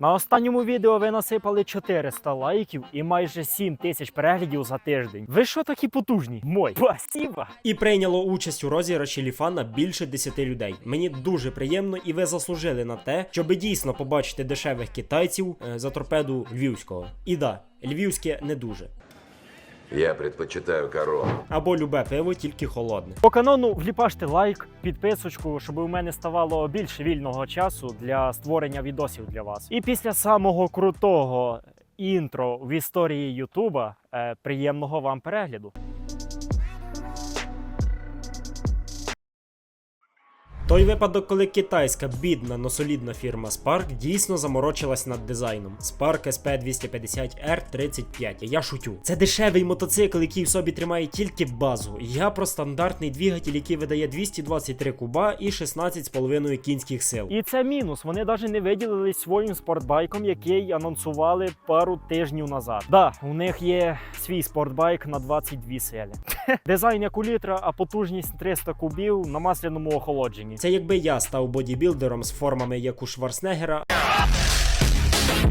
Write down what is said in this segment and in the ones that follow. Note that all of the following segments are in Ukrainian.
На останньому відео ви насипали 400 лайків і майже 7 тисяч переглядів за тиждень. Ви що такі потужні? Мой, пасіба! І прийняло участь у розіграші Ліфана більше 10 людей. Мені дуже приємно, і ви заслужили на те, щоб дійсно побачити дешевих китайців е, за торпеду львівського. І да, львівське не дуже. Я предпочитаю корону. Або любе пиво, тільки холодне. По канону вліпаште лайк, підписочку, щоб у мене ставало більше вільного часу для створення відосів для вас. І після самого крутого інтро в історії Ютуба е, приємного вам перегляду. Той випадок, коли китайська бідна, но солідна фірма Spark дійсно заморочилась над дизайном. Spark SP250R35. Я шутю. Це дешевий мотоцикл, який в собі тримає тільки базу. Я про стандартний двигатель, який видає 223 куба і 16,5 кінських сил. І це мінус. Вони навіть не виділились своїм спортбайком, який анонсували пару тижнів назад. Да, у них є свій спортбайк на 22 сили. Дизайн як у літра, а потужність 300 кубів на масляному охолодженні. Це якби я став бодібілдером з формами, як у Шварценеггера.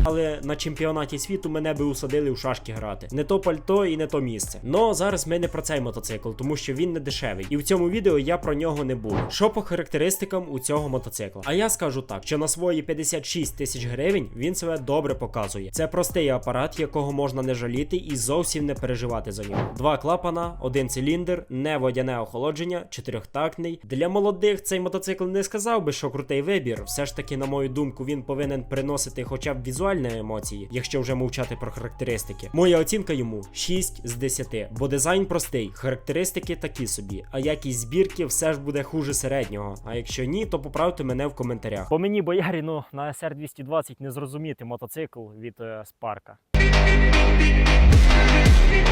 Але на чемпіонаті світу мене би усадили у шашки грати. Не то пальто і не то місце. Но зараз ми не про цей мотоцикл, тому що він не дешевий. І в цьому відео я про нього не буду. Що по характеристикам у цього мотоцикла? А я скажу так, що на свої 56 тисяч гривень він себе добре показує. Це простий апарат, якого можна не жаліти і зовсім не переживати за нього. Два клапана, один циліндр, не водяне охолодження, чотирьохтактний. Для молодих цей мотоцикл не сказав би, що крутий вибір. Все ж таки, на мою думку, він повинен приносити хоча б візуальні емоції, якщо вже мовчати про характеристики. Моя оцінка йому 6 з 10, бо дизайн простий, характеристики такі собі, а якість збірки все ж буде хуже середнього. А якщо ні, то поправте мене в коментарях. По мені бояріну на SR 220 не зрозуміти мотоцикл від е, Спарка.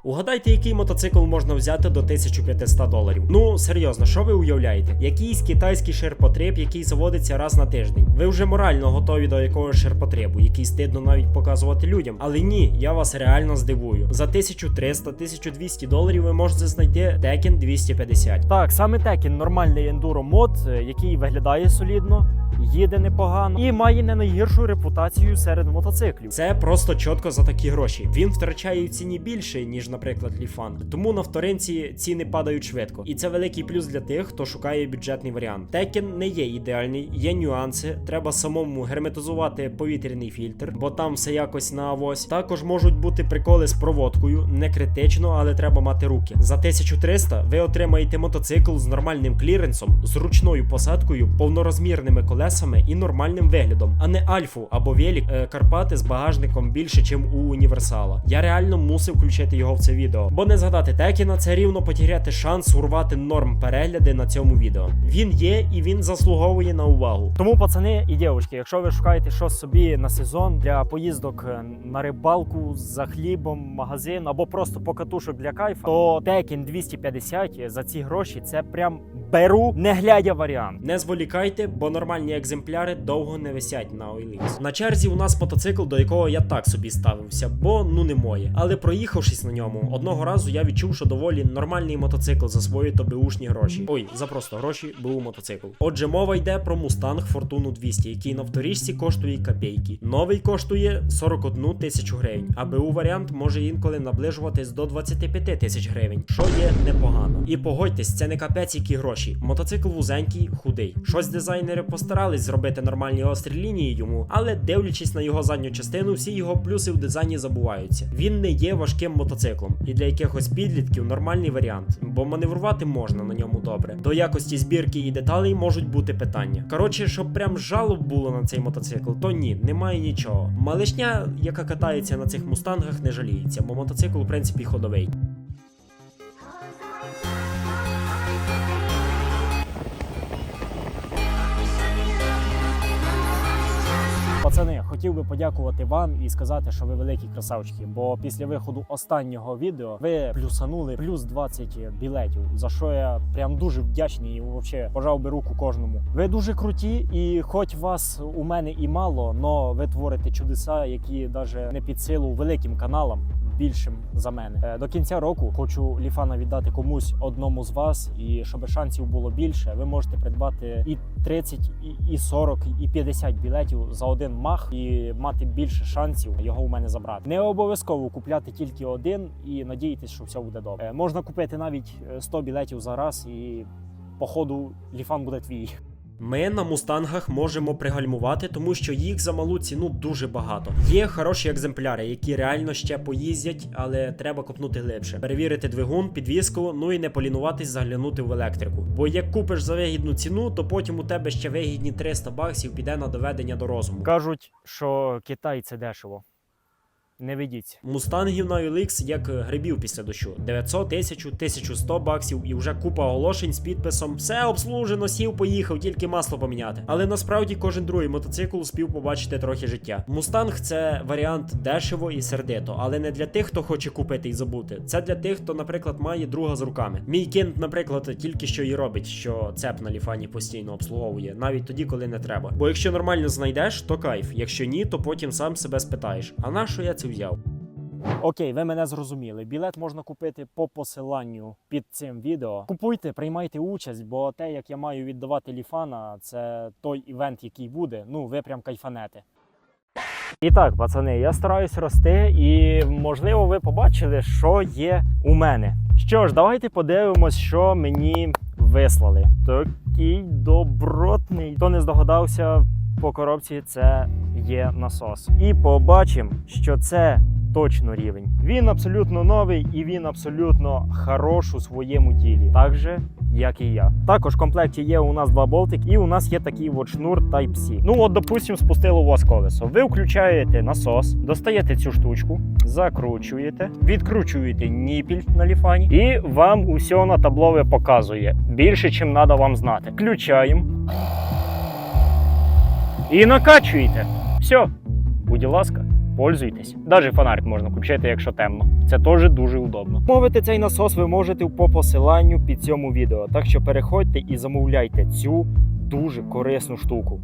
Угадайте, який мотоцикл можна взяти до 1500 доларів. Ну серйозно, що ви уявляєте? Якийсь китайський ширпотреб, який заводиться раз на тиждень. Ви вже морально готові до якогось ширпотребу, який стидно навіть показувати людям. Але ні, я вас реально здивую. За 1300-1200 доларів ви можете знайти Tekken 250. Так, саме Tekken нормальний ендуро мод, е, який виглядає солідно, їде непогано і має не найгіршу репутацію серед мотоциклів. Це просто чітко за такі гроші. Він втрачає в ціні більше, ніж, наприклад, Ліфан. Тому на вторинці ціни падають швидко. І це великий плюс для тих, хто шукає бюджетний варіант. Текен не є ідеальний, є нюанси. Треба самому герметизувати повітряний фільтр, бо там все якось на авось. Також можуть бути приколи з проводкою, не критично, але треба мати руки. За 1300 ви отримаєте мотоцикл з нормальним кліренсом, з ручною посадкою, повнорозмірними колесами і нормальним виглядом, а не Альфу або Велік е, Карпати з багажником більше, ніж у універсала. Я реально мусив включити його в це відео, бо не згадати Текіна це рівно потеряти шанс урвати норм перегляди на цьому відео. Він є і він заслуговує на увагу. Тому, пацани і дівчатки, якщо ви шукаєте щось собі на сезон для поїздок е, на рибалку за хлібом, магазин або просто покатушок для кайфа, то Tekken 250 за ці гроші це прям беру, не глядя варіант. Не зволікайте, бо нормальні екземпляри довго не висять на OLX. На черзі у нас мотоцикл, до якого я так собі ставився, бо ну не моє. Але проїхавшись на ньому, одного разу я відчув, що доволі нормальний мотоцикл за свої тобеушні гроші. Ой, за просто гроші був мотоцикл. Отже, мова йде про Mustang Fortuna 200, який на вторічці коштує копійки. Новий коштує 41 тисячу гривень, а БУ варіант може інколи наближуватись до 25 тисяч гривень, що є непогано. І погодьтесь, це не капець які гроші. Мотоцикл вузенький, худий. Щось дизайнери постарались зробити нормальні острі лінії йому, але дивлячись на його задню частину, всі його плюси в дизайні забуваються. Він не є важким мотоциклом, і для якихось підлітків нормальний варіант, бо маневрувати можна на ньому добре. До якості збірки і деталей можуть бути питання. Коротше, щоб прям жалоб було на цей мотоцикл, то ні, немає нічого. Малишня, яка катається на цих мустангах, не жаліється, бо мотоцикл, в принципі, ходовий. Пацани, хотів би подякувати вам і сказати, що ви великі красавчики. Бо після виходу останнього відео ви плюсанули плюс 20 білетів, за що я прям дуже вдячний і взагалі пожав би руку кожному. Ви дуже круті, і хоч вас у мене і мало, но ви творите чудеса, які навіть не під силу великим каналам. Більшим за мене. Е, До кінця року хочу ліфана віддати комусь одному з вас, і щоб шансів було більше, ви можете придбати і 30, і- і 40, і 50 білетів за один мах і мати більше шансів його у мене забрати. Не обов'язково купляти тільки один і надіятися, що все буде добре. Е, Можна купити навіть е, 100 білетів за раз, і по ходу ліфан буде твій. Ми на мустангах можемо пригальмувати, тому що їх за малу ціну дуже багато. Є хороші екземпляри, які реально ще поїздять, але треба копнути глибше. Перевірити двигун, підвіску, ну і не полінуватись заглянути в електрику. Бо як купиш за вигідну ціну, то потім у тебе ще вигідні 300 баксів піде на доведення до розуму. Кажуть, що Китай це дешево. Не ведіться. Мустангів на OLX як грибів після дощу. 900, 1000, 1100 баксів і вже купа оголошень з підписом. Все обслужено, сів, поїхав, тільки масло поміняти. Але насправді кожен другий мотоцикл успів побачити трохи життя. Мустанг це варіант дешево і сердито, але не для тих, хто хоче купити і забути. Це для тих, хто, наприклад, має друга з руками. Мій кент, наприклад, тільки що і робить, що цеп на ліфані постійно обслуговує, навіть тоді, коли не треба. Бо якщо нормально знайдеш, то кайф. Якщо ні, то потім сам себе спитаєш: а на що я це взяв? Окей, ви мене зрозуміли. Білет можна купити по посиланню під цим відео. Купуйте, приймайте участь, бо те, як я маю віддавати ліфана, це той івент, який буде. Ну, ви прям кайфанете. І так, пацани, я стараюсь рости, і можливо, ви побачили, що є у мене. Що ж, давайте подивимось, що мені вислали. Такий добротний. Хто не здогадався, по коробці це є насос. І побачимо, що це точно рівень. Він абсолютно новий і він абсолютно хорош у своєму ділі. Так же, як і я. Також в комплекті є у нас два болтики, і у нас є такий от шнур Type-C. Ну от, допустимо, спустило у вас колесо. Ви включаєте насос, достаєте цю штучку, закручуєте, відкручуєте ніпіль на ліфані, і вам усе на таблове показує. Більше, чим треба вам знати. Включаємо. І накачуєте. Все, будь ласка, пользуйтесь. Даже фонарик можна включити, якщо темно. Це теж дуже удобно. Мовити цей насос ви можете по посиланню під цьому відео. Так що переходьте і замовляйте цю дуже корисну штуку.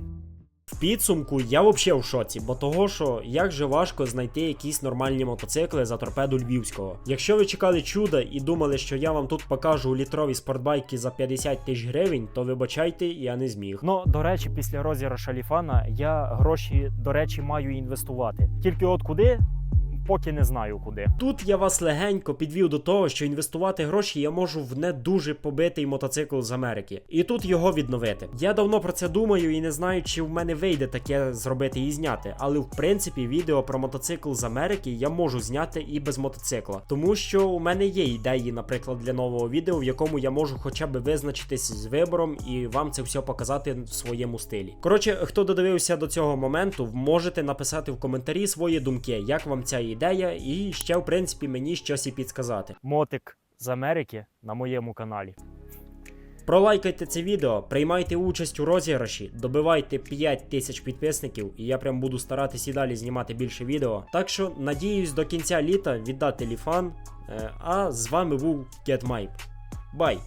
В підсумку я взагалі в шоці, бо того, що як же важко знайти якісь нормальні мотоцикли за торпеду Львівського. Якщо ви чекали чуда і думали, що я вам тут покажу літрові спортбайки за 50 тисяч гривень, то вибачайте, я не зміг. Ну, до речі, після розіграша ліфана я гроші, до речі, маю інвестувати. Тільки от куди, поки не знаю куди. Тут я вас легенько підвів до того, що інвестувати гроші я можу в не дуже побитий мотоцикл з Америки, і тут його відновити. Я давно про це думаю і не знаю, чи в мене вийде таке зробити і зняти. Але в принципі відео про мотоцикл з Америки я можу зняти і без мотоцикла, тому що у мене є ідеї, наприклад, для нового відео, в якому я можу хоча б визначитись з вибором і вам це все показати в своєму стилі. Коротше, хто додивився до цього моменту, можете написати в коментарі свої думки, як вам ця ідея, і ще в принципі мені щось і підсказати. Мотик з Америки на моєму каналі. Пролайкайте це відео, приймайте участь у розіграші, добивайте 5 тисяч підписників, і я прям буду старатись і далі знімати більше відео. Так що надіюсь до кінця літа віддати ліфан. Е, А з вами був GetMype. Бай!